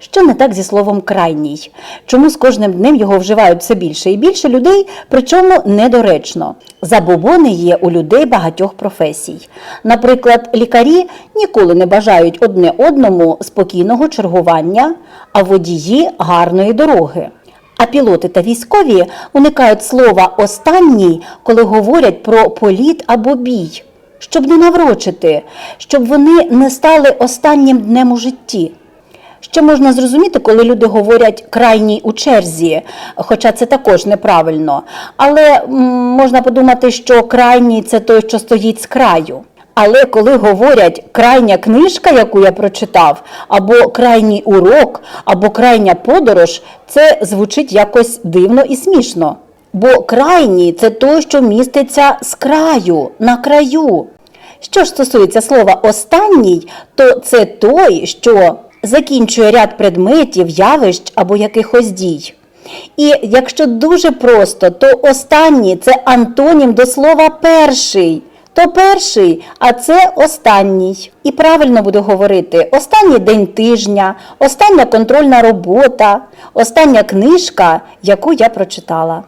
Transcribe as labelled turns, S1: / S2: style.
S1: Що не так зі словом крайній? Чому з кожним днем його вживають все більше і більше людей, причому недоречно? Забобони є у людей багатьох професій. Наприклад, лікарі ніколи не бажають одне одному спокійного чергування, а водії гарної дороги. А пілоти та військові уникають слова останній, коли говорять про політ або бій, щоб не наврочити, щоб вони не стали останнім днем у житті. Ще можна зрозуміти, коли люди говорять крайній у черзі, хоча це також неправильно. Але можна подумати, що крайній це той, що стоїть з краю. Але коли говорять крайня книжка, яку я прочитав, або крайній урок, або крайня подорож, це звучить якось дивно і смішно. Бо крайній це той, що міститься з краю, на краю. Що ж стосується слова останній, то це той, що закінчує ряд предметів, явищ або якихось дій. І якщо дуже просто, то останній це антонім до слова перший. То перший, а це останній. І правильно буду говорити: останній день тижня, остання контрольна робота, остання книжка, яку я прочитала.